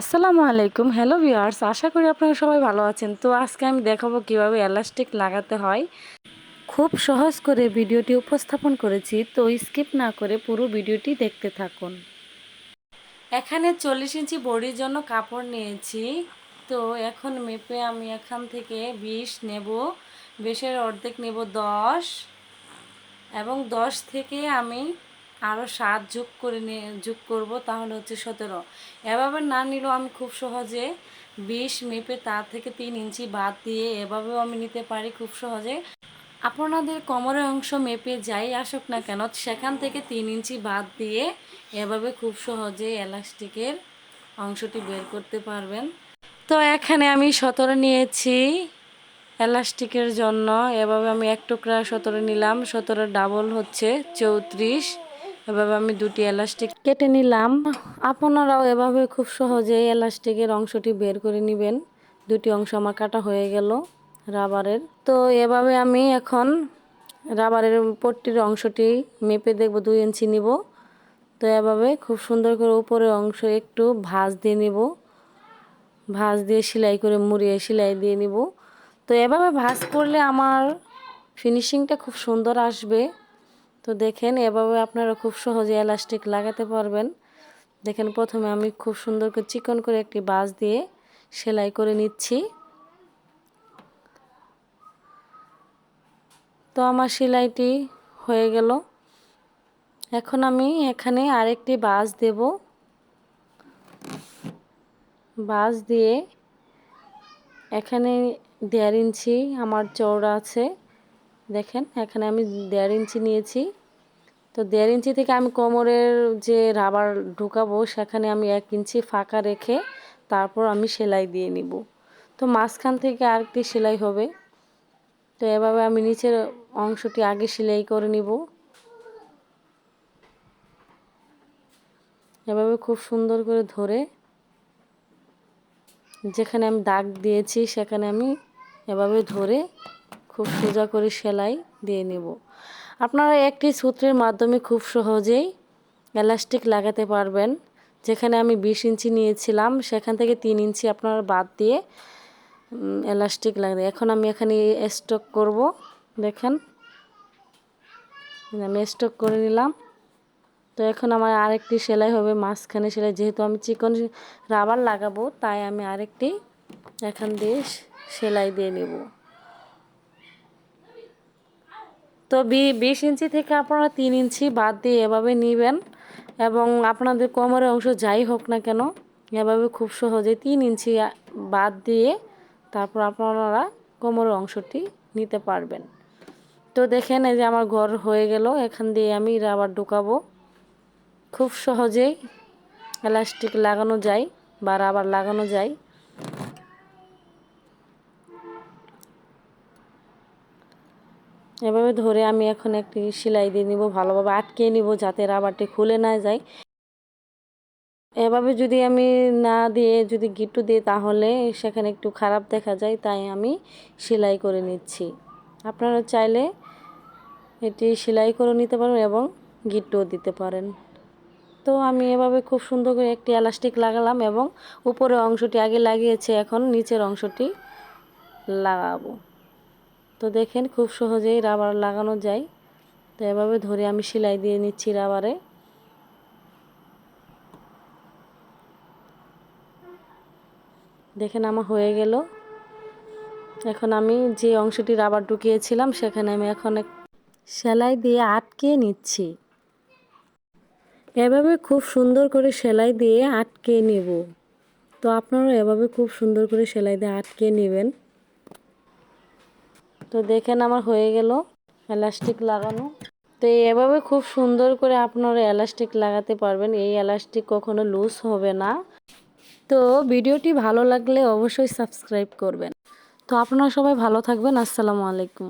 আসসালামু আলাইকুম। Hello viewers আশা করি আপনারা সবাই ভালো আছেন। তো আজকে আমি দেখাবো কীভাবে এলাস্টিক লাগাতে হয়। খুব সহজ করে ভিডিওটি উপস্থাপন করেছি, তো স্কিপ না করে পুরো ভিডিওটি দেখতে থাকুন। এখানে চল্লিশ ইঞ্চি বডির জন্য কাপড় নিয়েছি। তো এখন মেপে আমি এখান থেকে বিশ নেব। বিশের অর্ধেক নেব দশ। এবং দশ থেকে আমি আরও সাত যোগ করে নিয়ে যোগ করব, তাহলে হচ্ছে সতেরো। এভাবে না নিলেও আমি খুব সহজে বিশ মেপে তার থেকে তিন ইঞ্চি বাদ দিয়ে এভাবেও আমি নিতে পারি খুব সহজে। আপনাদের কোমরের অংশ মেপে যাই আসুক না কেন, সেখান থেকে তিন ইঞ্চি বাদ দিয়ে এভাবে খুব সহজে এলাস্টিকের অংশটি বের করতে পারবেন। তো এখানে আমি সতেরো নিয়েছি এলাস্টিকের জন্য। এভাবে আমি এক টুকরা সতেরো নিলাম, সতেরো ডাবল হচ্ছে চৌত্রিশ। এভাবে আমি দুটি এলাস্টিক কেটে নিলাম। আপনারাও এভাবে খুব সহজেই এলাস্টিকের অংশটি বের করে নেবেন। দুটি অংশ আমার কাটা হয়ে গেল রাবারের তো এভাবে আমি এখন রাবারের পট্টির অংশটি মেপে দেখব, দুই ইঞ্চি নিব। তো এভাবে খুব সুন্দর করে উপরের অংশ একটু ভাঁজ দিয়ে নিব। ভাঁজ দিয়ে সেলাই করে মুড়িয়ে সেলাই দিয়ে নিব। তো এভাবে ভাঁজ করলে আমার ফিনিশিংটা খুব সুন্দর আসবে। তো দেখেন, এভাবে আপনারা খুব সহজে এলাস্টিক লাগাতে পারবেন। দেখেন, প্রথমে আমি খুব সুন্দর করে চিকন করে একটি বাস দিয়ে সেলাই করে নিচ্ছি। তো আমার সেলাইটি হয়ে গেল। এখন আমি এখানে আরেকটি বাস দেব। বাস দিয়ে এখানে দেড় ইঞ্চি আমার চওড়া আছে। দেখেন, এখানে আমি দেড় ইঞ্চি নিয়েছি। তো দেড় ইঞ্চি থেকে আমি কোমরের যে রাবার ঢুকাবো, সেখানে আমি এক ইঞ্চি ফাঁকা রেখে তারপর আমি সেলাই দিয়ে নিব। তো মাঝখান থেকে আরেকটি সেলাই হবে। তো এভাবে আমি নিচের অংশটি আগে সেলাই করে নিব। এভাবে খুব সুন্দর করে ধরে যেখানে আমি দাগ দিয়েছি, সেখানে আমি এভাবে ধরে খুব সোজা করে সেলাই দিয়ে নেব। আপনারা একটি সূত্রের মাধ্যমে খুব সহজেই এলাস্টিক লাগাতে পারবেন। যেখানে আমি বিশ ইঞ্চি নিয়েছিলাম, সেখান থেকে তিন ইঞ্চি আপনারা বাদ দিয়ে এলাস্টিক লাগবে এখন আমি এখানে স্টক করব। দেখেন, আমি স্টক করে নিলাম। তো এখন আমার আরেকটি সেলাই হবে মাঝখানে সেলাই। যেহেতু আমি চিকন রাবার লাগাবো, তাই আমি আরেকটি এখান দিয়ে সেলাই দিয়ে নেব। তো বিশ ইঞ্চি থেকে আপনারা তিন ইঞ্চি বাদ দিয়ে এভাবে নেবেন এবং আপনাদের কোমরের অংশ যাই হোক না কেন, এভাবে খুব সহজে তিন ইঞ্চি বাদ দিয়ে তারপর আপনারা কোমরের অংশটি নিতে পারবেন। তো দেখেন এই যে আমার ঘর হয়ে গেল, এখান দিয়ে আমি রাবার ঢুকাবো। খুব সহজেই এলাস্টিক লাগানো যায় বা রাবার লাগানো যায়। এভাবে ধরে আমি এখন একটি সেলাই দিয়ে নিব, ভালোভাবে আটকে নিব যাতে রাবারটি খুলে না যায়। এভাবে যদি আমি না দিয়ে যদি গিট্টু দিই তাহলে সেখানে একটু খারাপ দেখা যায়, তাই আমি সেলাই করে নিচ্ছি। আপনারা চাইলে এটি সেলাই করে নিতে পারেন এবং গিট্টুও দিতে পারেন। তো আমি এভাবে খুব সুন্দর করে একটি এলাস্টিক লাগালাম এবং উপরের অংশটি আগে লাগিয়েছে, এখন নিচের অংশটি লাগাবো। তো দেখেন খুব সহজেই রাবার লাগানো যায়। তো এভাবে ধরে আমি সেলাই দিয়ে নিচ্ছি রাবারে। দেখেন আমার হয়ে গেল। এখন আমি যে অংশটি রাবার ঢুকিয়েছিলাম, সেখানে আমি এখন সেলাই দিয়ে আটকে নিচ্ছি। এভাবে খুব সুন্দর করে সেলাই দিয়ে আটকে নেব। তো আপনারা এভাবে খুব সুন্দর করে সেলাই দিয়ে আটকে নেবেন। তো দেখেন আমার হয়ে গেল এলাস্টিক লাগানো। তো এভাবে খুব সুন্দর করে আপনারা এলাস্টিক লাগাতে পারবেন, এই এলাস্টিক কখনো লুজ হবে না। তো ভিডিওটি ভালো লাগলে অবশ্যই সাবস্ক্রাইব করবেন। তো আপনারা সবাই ভালো থাকবেন, আসসালামু আলাইকুম।